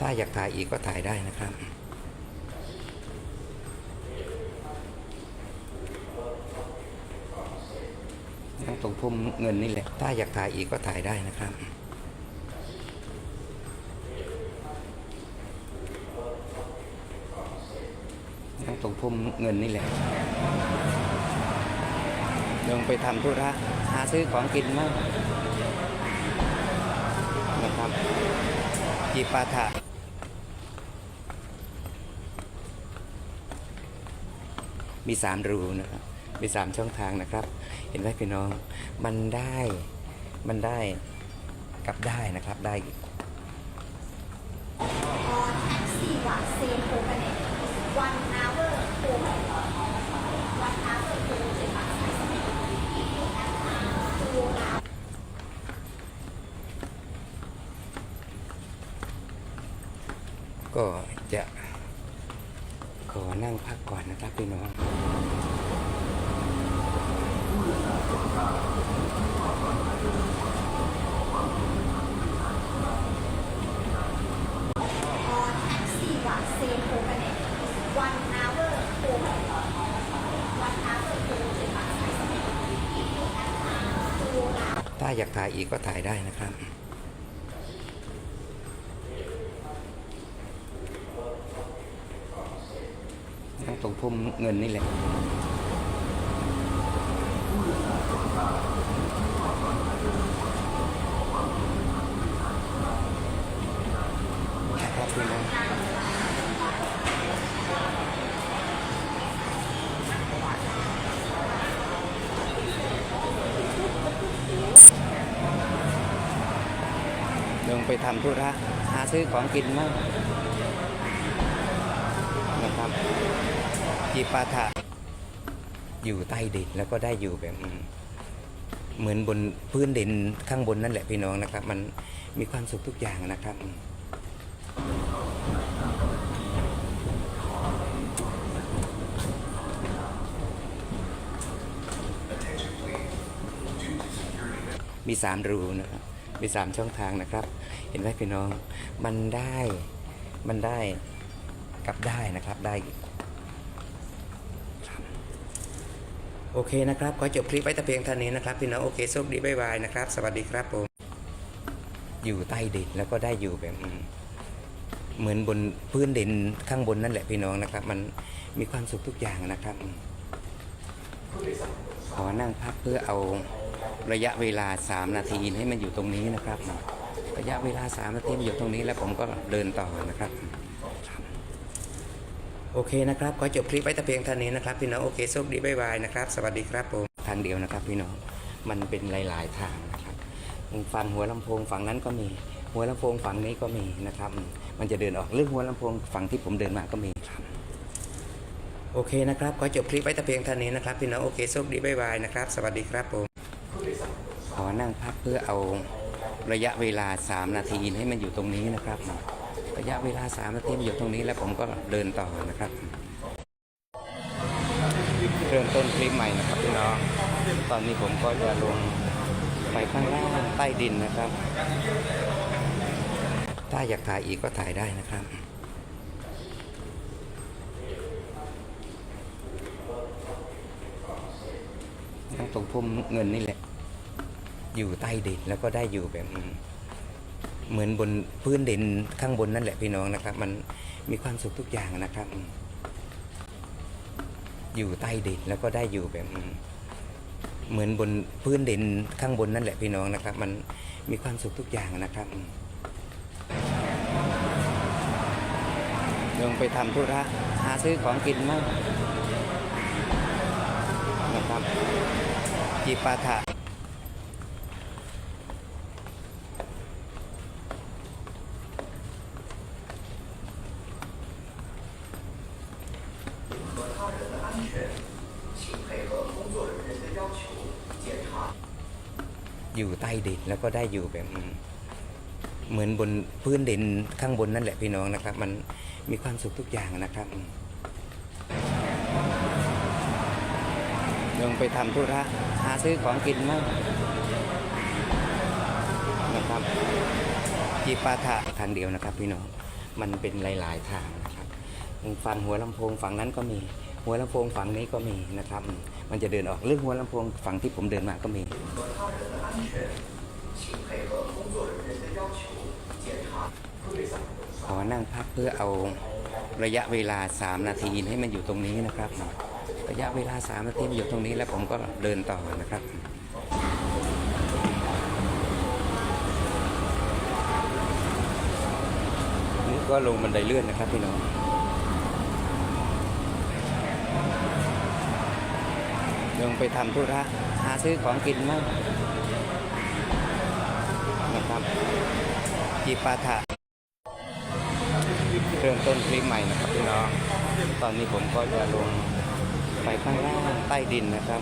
ถ้าอยากถ่ายอีกก็ถ่ายได้นะครับต้องตรงพุ่มเงินนี่แหละ ถ้าอยากถ่ายอีกก็ถ่ายได้นะครับต้องตรงพุ่มเงินนี่แหละลงไปทำธุระหาซื้อของกินมากนะครับจีปาถะ มีสามรูนะครับมีสามช่องทางนะครับ เห็นไหมพี่น้องมันได้มันได้กลับได้นะครับได้ก็จะ ขอนั่งพักก่อนนะครับพี่น้องถ้าอยากถ่ายอีกก็ถ่ายได้นะครับ ต้องตรง พุ่มเงินนี่แหละครับพี่น้องลงไปทำธุระหาซื้อของกินมากนะครับ จีปาถะอยู่ใต้ดินแล้วก็ได้อยู่แบบเหมือนบนพื้นดินข้างบนนั่นแหละพี่น้องนะครับ มันมีความสุขทุกอย่างนะครับมีสามรูนะครับมีสามช่องทางนะครับ เห็นไหมพี่น้อง มันได้ มันได้ กลับได้นะครับ ได้ โอเคนะครับขอจบคลิปไว้แต่เพียงเท่านี้นะครับพี่น้องโอเคโชคดีบ๊ายบายนะครับ สวัสดีครับผม อยู่ใต้ดินแล้วก็ได้อยู่แบบเหมือนบนพื้นดินข้างบนนั่นแหละพี่น้องนะครับ มันมีความสุขทุกอย่างนะครับ ขอนั่งพักเพื่อเอาระยะเวลา 3 นาทีให้มันอยู่ตรงนี้นะครับ ระยะเวลา 3 นาทีมันอยู่ตรงนี้แล้วผมก็เดินต่อนะครับ โอเคนะครับขอจบคลิปไว้แต่เพียงเท่านี้นะครับพี่น้องโอเคโชคดีบ๊ายบายนะครับ สวัสดีครับผมทางเดียวนะครับพี่น้องมันเป็นหลาย ๆ ทางนะครับฝั่งหัวลำโพงฝั่งนั้นก็มี หัวลำโพงฝั่งนี้ก็มีนะครับ มันจะเดินออกเรื่องหัวลำโพงฝั่งที่ผมเดินมาก็มีครับโอเคนะครับขอจบคลิปไว้แต่เพียงเท่านี้นะครับพี่น้องโอเคโชคดีบ๊ายบายนะครับ สวัสดีครับผมขอนั่งพักเพื่อเอาระยะเวลา 3 นาทีให้มันอยู่ตรงนี้นะครับ ระยะเวลา3นาทีมันอยู่ตรงนี้แล้วผมก็เดินต่อนะครับ เริ่มต้นคลิปใหม่นะครับพี่น้อง ตอนนี้ผมก็จะลงไปข้างล่างใต้ดินนะครับ ถ้าอยากถ่ายอีกก็ถ่ายได้นะครับต้องตรงพุ่มเงินนี่แหละ อยู่ใต้ดินแล้วก็ได้อยู่แบบ เหมือนบนพื้นดินข้างบนนั่นแหละพี่น้องนะครับ มันมีความสุขทุกอย่างนะครับ อยู่ใต้ดินแล้วก็ได้อยู่แบบเหมือนบนพื้นดินข้างบนนั่นแหละพี่น้องนะครับ มันมีความสุขทุกอย่างนะครับลงไปทำธุระหาซื้อของกินมากนะครับจีปาถะ อยู่ใต้ดินแล้วก็ได้อยู่แบบเหมือนบนพื้นดินข้างบนนั่นแหละพี่น้องนะครับ มันมีความสุขทุกอย่างนะครับลงไปทำธุระหาซื้อของกินมากนะครับจีปาถะทางเดียวนะครับ พี่น้องมันเป็นหลาย ๆ ทางนะครับฝั่งหัวลำโพงฝั่งนั้นก็มี หัวลำโพงฝั่งนี้ก็มีนะครับ มันจะเดินออกเรื่องหัวลำโพงฝั่งที่ผมเดินมาก็มี ขอนั่งพักเพื่อเอาระยะเวลา 3 นาทีให้มันอยู่ตรงนี้นะครับระยะเวลา 3 นาทีมันอยู่ตรงนี้แล้วผมก็เดินต่อนะครับนี่ก็ลงบันไดเลื่อนนะครับพี่น้องลงไปทำธุระหาซื้อของกินมาก นะครับจีปาถะเริ่มต้นคลิปใหม่นะครับพี่น้อง ตอนนี้ผมก็จะลงไปข้างล่างใต้ดินนะครับ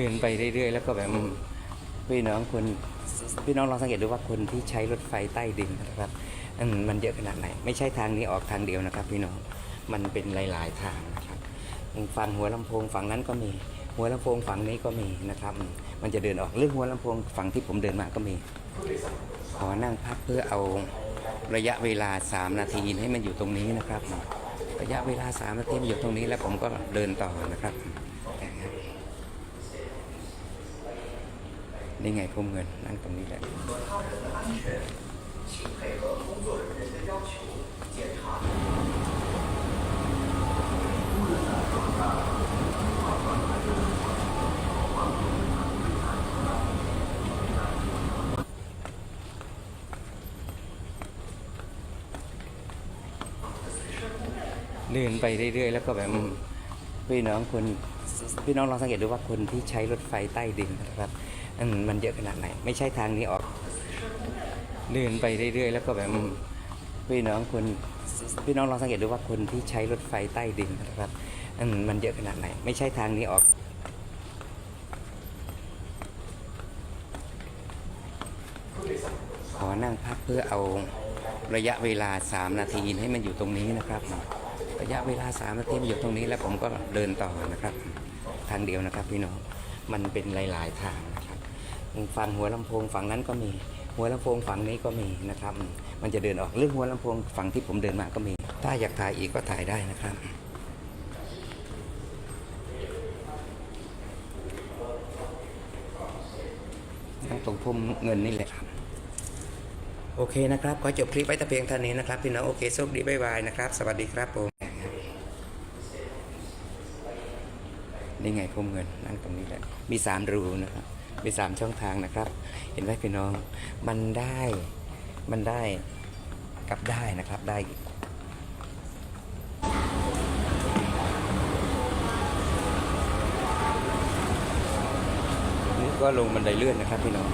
ดินไปเรื่อยๆ แล้วก็แบบพี่น้องคนพี่น้องลองสังเกตดูว่าคนที่ใช้รถไฟใต้ดินนะครับมันเยอะขนาดไหน ไม่ใช่ทางนี้ออกทางเดียวนะครับ พี่น้องมันเป็นหลาย ๆ ทางนะครับฝั่งหัวลำโพงฝั่งนั้นก็มีหัวลำโพงฝั่งนี้ก็มีนะครับ มันจะเดินออกเรื่องหัวลำโพงฝั่งที่ผมเดินมาก็มี ขอนั่งพักเพื่อเอาระยะเวลา 3 นาทีให้มันอยู่ตรงนี้นะครับ ระยะเวลา 3 นาทีอยู่ตรงนี้แล้วผมก็เดินต่อนะครับ นี่ไงพุ่มเงินนั่งตรงนี้แหละเดินไปเรื่อยๆ แล้วก็แบบพี่น้องคนพี่น้องลองสังเกตดูว่าคนที่ใช้รถไฟใต้ดินนะครับ มมันเยอะขนาดไหน ไม่ใช่ทางนี้ออก เดินไปเรื่อยๆ แล้วก็แบบพี่น้องคนพี่น้องลองสังเกตดูว่าคนที่ใช้รถไฟใต้ดินนะครับอืมมันเยอะขนาดไหน ไม่ใช่ทางนี้ออกขอนั่งพักเพื่อเอาระยะเวลา 3 นาทีให้มันอยู่ตรงนี้นะครับ ระยะเวลา 3 นาทีมันอยู่ตรงนี้แล้วผมก็เดินต่อนะครับ ทางเดียวนะครับพี่น้อง มันเป็นหลาย ๆ ทางนะครับ ฝั่งหัวลำโพงฝั่งนั้นก็มี หัวลำโพงฝั่งนี้ก็มีนะครับ มันจะเดินออกเรื่องหัวลำโพงฝั่งที่ผมเดินมาก็มี ถ้าอยากถ่ายอีกก็ถ่ายได้นะครับตรงพุ่มเงินนี่แหละครับ โอเคนะครับ ขอจบคลิปไว้แต่เพียงเท่านี้นะครับ พี่น้องโอเคโชคดีบ๊ายบายนะครับ สวัสดีครับผมนี่ไงพุ่มเงินนั่งตรงนี้แหละมีสามรูนะครับ มีสามช่องทางนะครับ เห็นไหมพี่น้อง มันได้ มันได้กลับได้นะครับได้ก็ลงบันไดเลื่อนนะครับพี่น้อง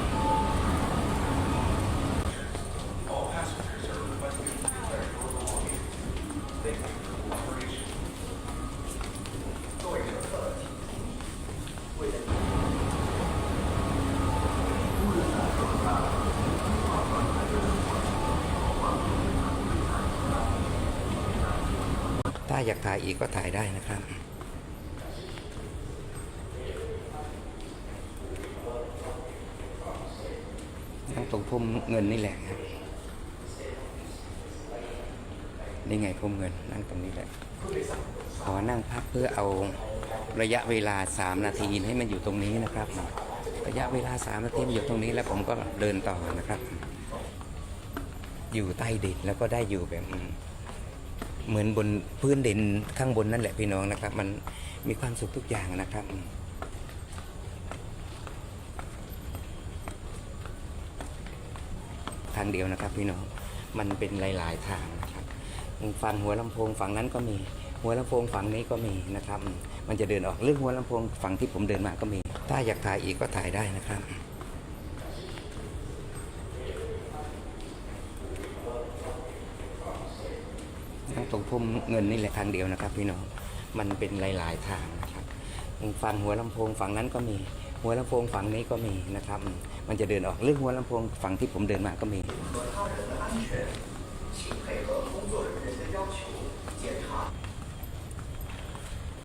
าอยากถ่ายอีกก็ถ่ายได้นะครับนั่งตรงพุ่มเงินนี่แหละครับนี่ไงพุ่มเงินนั่งตรงนี้แหละขอนั่งพักเพื่อเอาระยะเวลา 3 นาทีให้มันอยู่ตรงนี้นะครับ ระยะเวลา 3 นาทีอยู่ตรงนี้แล้วผมก็เดินต่อนะครับ อยู่ใต้ดินแล้วก็ได้อยู่แบบ เหมือนบนพื้นดินข้างบนนั่นแหละพี่น้องนะครับ มันมีความสุขทุกอย่างนะครับทางเดียวนะครับพี่น้องมันเป็นหลาย ๆ ทางนะครับฝั่งหัวลำโพงฝั่งนั้นก็มีหัวลำโพงฝั่งนี้ก็มีนะครับ มันจะเดินออกเรื่องหัวลำโพงฝั่งที่ผมเดินมาก็มี ถ้าอยากถ่ายอีกก็ถ่ายได้นะครับ ตรงพุ่มเงินนี่แหละทางเดียวนะครับ พี่น้องมันเป็นหลาย ๆ ทางนะครับฝั่งหัวลำโพงฝั่งนั้นก็มีหัวลำโพงฝั่งนี้ก็มีนะครับ มันจะเดินออกเรื่องหัวลำโพงฝั่งที่ผมเดินมาก็มี